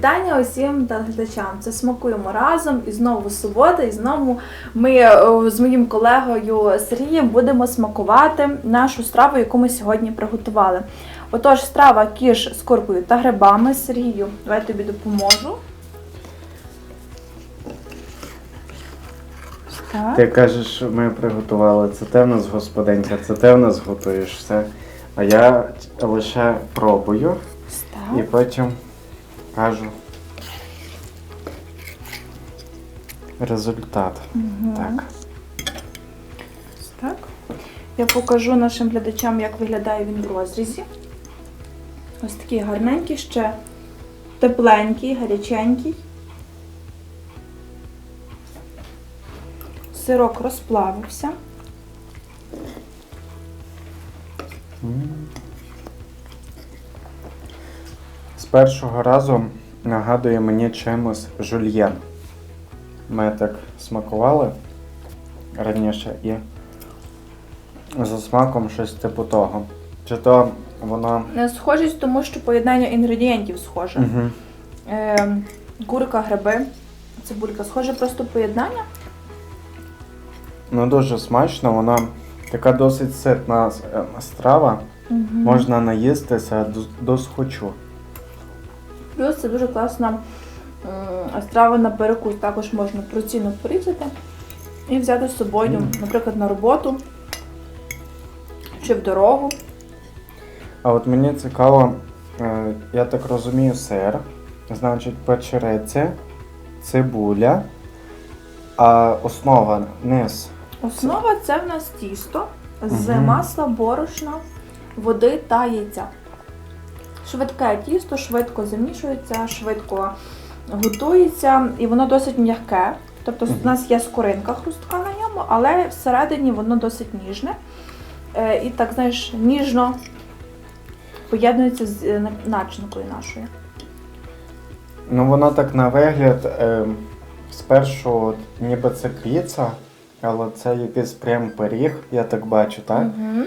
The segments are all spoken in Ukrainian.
Вітання усім телеглядачам. Це смакуємо разом і знову субота, і знову ми е, з моїм колегою Сергієм будемо смакувати нашу страву, яку ми сьогодні приготували. Отож, страва кіш з куркою та грибами. Сергію, давай я тобі допоможу. Так. Ти кажеш, що ми приготували, це ти в нас господинця, це ти в нас готуєш все. А я лише пробую і потім кажу результат. Мгм. Так. Так. Я покажу нашим глядачам, як виглядає він в розрізі. Ось такий гарненький, ще тепленький, гаряченький. Сирок розплавився. Першого разу нагадує мені чимось жульєн. Ми так смакували раніше і за смаком щось типу того. Чи то воно. Не схожість, тому що поєднання інгредієнтів схоже. Угу. Е, курка, гриби, цибулька. Схоже просто поєднання. Ну дуже смачно, вона така досить ситна е, страва. Мгм. Можна наїстися до схочу. Плюс це дуже класна страва на перекус. Також можна порційно порізати і взяти з собою, наприклад, на роботу чи в дорогу. А от мені цікаво, е, я так розумію, сир, значить печериці, цибуля, а основа низ. Основа це в нас тісто з Мгм. масла, борошна, води та яйця. Швидке тісто, швидко замішується, швидко готується, і воно досить м'яке. Тобто у нас є скоринка хрустка на ньому, але всередині воно досить ніжне. Е, І так, знаєш, ніжно поєднується з е, начинкою нашою. Ну воно так на вигляд, е, спершу ніби це піца, але це якийсь прям пиріг, я так бачу, так? Угу.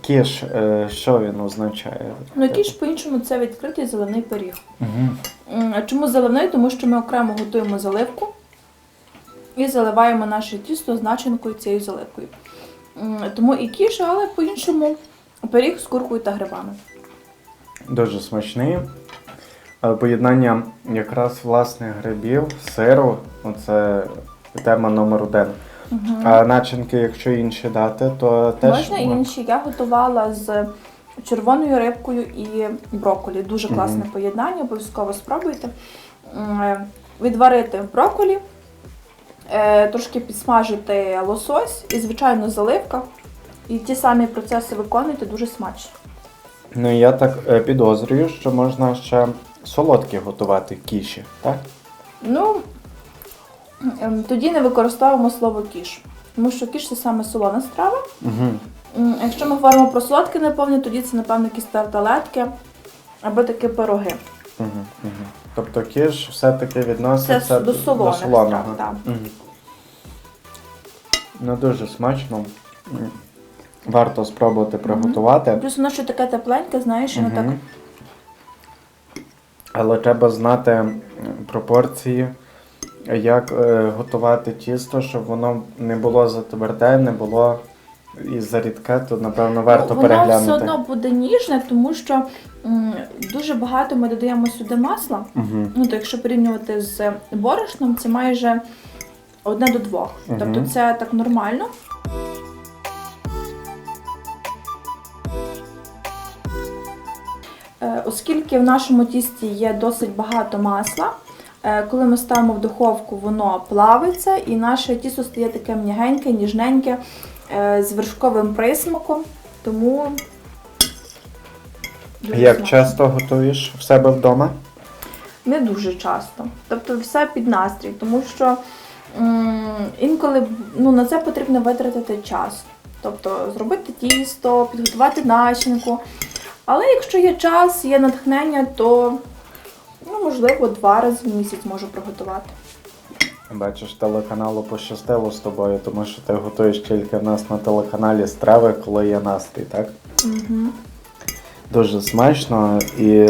Кіш, е, що він означає? Ну, ж по-іншому це відкритий заливний пиріг. Угу. М, а Чому заливний? Тому що ми окремо готуємо заливку і заливаємо наше тісто з начинкою цією заливкою. М, Тому і кіша, але по-іншому пиріг з куркою та грибами. Дуже смачний. Е, Поєднання якраз власне грибів, сиру, оце тема номер один. А начинки, якщо інші дати, то теж Можна інші. Я готувала з червоною рибкою і брокколі. Дуже класне поєднання, обов'язково спробуйте. М, е, Відварити брокколі, е, трошки підсмажити лосось і, звичайно, заливка. І ті самі процеси виконуйте дуже смачно. Ну я так е, підозрюю, що можна ще солодкі готувати кіші, так? Ну, тоді не використовуємо слово кіш, тому що кіш це саме солона страва. Угу. Якщо ми говоримо про солодке наповнення, тоді це, напевно, якісь тарталетки або такі пироги. Угу. Угу. Тобто кіш все-таки відноситься Це до солоних солоного. страв, так. Мгм. Ну дуже смачно. Варто спробувати приготувати. Плюс воно ще таке тепленьке, знаєш, і не так. Але треба знати пропорції, як е, готувати тісто, щоб воно не було затверде, не було і зарідке, то напевно варто Ну, воно переглянути. все одно буде ніжне, тому що м, дуже багато ми додаємо сюди масла. Угу. Ну, то якщо порівнювати з борошном, це майже одне до двох. Мгм. Тобто це так нормально. Е, Оскільки в нашому тісті є досить багато масла, коли ми ставимо в духовку, воно плавиться і наше тісто стає таке м'ягеньке, ніжненьке, е, з вершковим присмаком. Тому дуже Як смачно. часто готуєш в себе вдома? Не дуже часто. Тобто все під настрій, тому що м, інколи ну, на це потрібно витратити час. Тобто зробити тісто, підготувати начинку. Але якщо є час, є натхнення, то ну, можливо два рази в місяць можу приготувати. Бачиш, телеканалу пощастило з тобою, тому що ти готуєш тільки в нас на телеканалі страви, коли є настрій, так? Угу. Дуже смачно і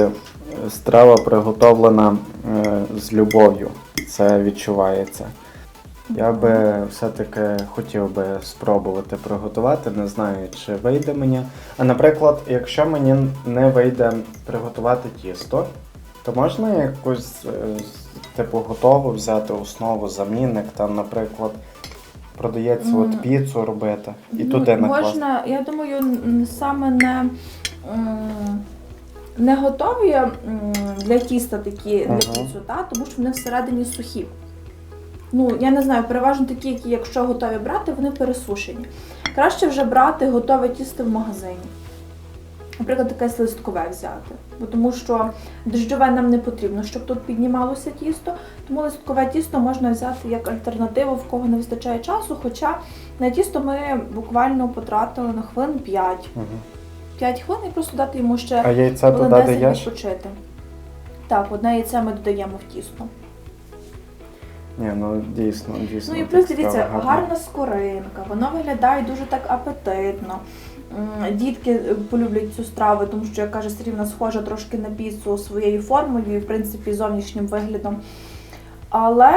страва приготовлена е, з любов'ю. Це відчувається. Я би все-таки хотів би спробувати приготувати, не знаю, чи вийде мені. А наприклад, якщо мені не вийде приготувати тісто, то можна якусь е, типу готову взяти основу, замінник, там, наприклад, продається Мгм. от піцу робити і Ну, туди накласти. Можна, я думаю, саме не, не готові для тіста такі Ага. для піцу, та, тому що вони всередині сухі. Ну, я не знаю, переважно такі, які, якщо готові брати, вони пересушені. Краще вже брати готове тісто в магазині. Наприклад, таке листкове взяти. Бо тому що дощове нам не потрібно, щоб тут піднімалося тісто. Тому листкове тісто можна взяти як альтернативу, в кого не вистачає часу. Хоча на тісто ми буквально потратили на хвилин 5. Мгм. 5 хвилин і просто дати йому ще А яйця хвилин 10 відпочити. Так, одне яйце ми додаємо в тісто. Ні, ну дійсно, дійсно. Ну і плюс дивіться, гарна скоринка, воно виглядає дуже так апетитно. Дітки е, полюблять цю страву, тому що, як каже Сергій, вона схожа трошки на піцу своєю формою і, в принципі, зовнішнім виглядом. Але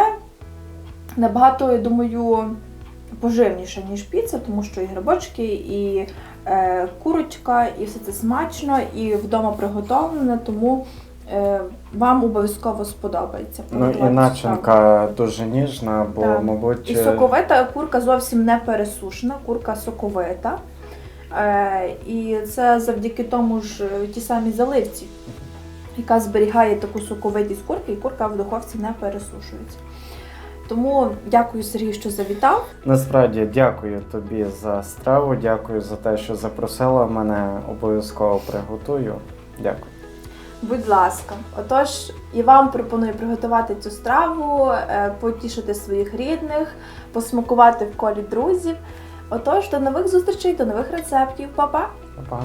набагато, я думаю, поживніша, ніж піца, тому що і грибочки, і е, курочка, і все це смачно, і вдома приготовлене, тому е, вам обов'язково сподобається. Ну і начинка дуже ніжна, бо, Так. мабуть, І соковита курка зовсім не пересушена, курка соковита. Е, і це завдяки тому ж е, тій самій заливці, яка зберігає таку соковитість курки, і курка в духовці не пересушується. Тому дякую Сергію, що завітав. насправді дякую тобі за страву, дякую за те, що запросила мене. Обов'язково приготую. Дякую. Будь ласка, отож, і вам пропоную приготувати цю страву, е, потішити своїх рідних, посмакувати в колі друзів. Отож, до нових зустрічей, до нових рецептів. Па-па! Па-па.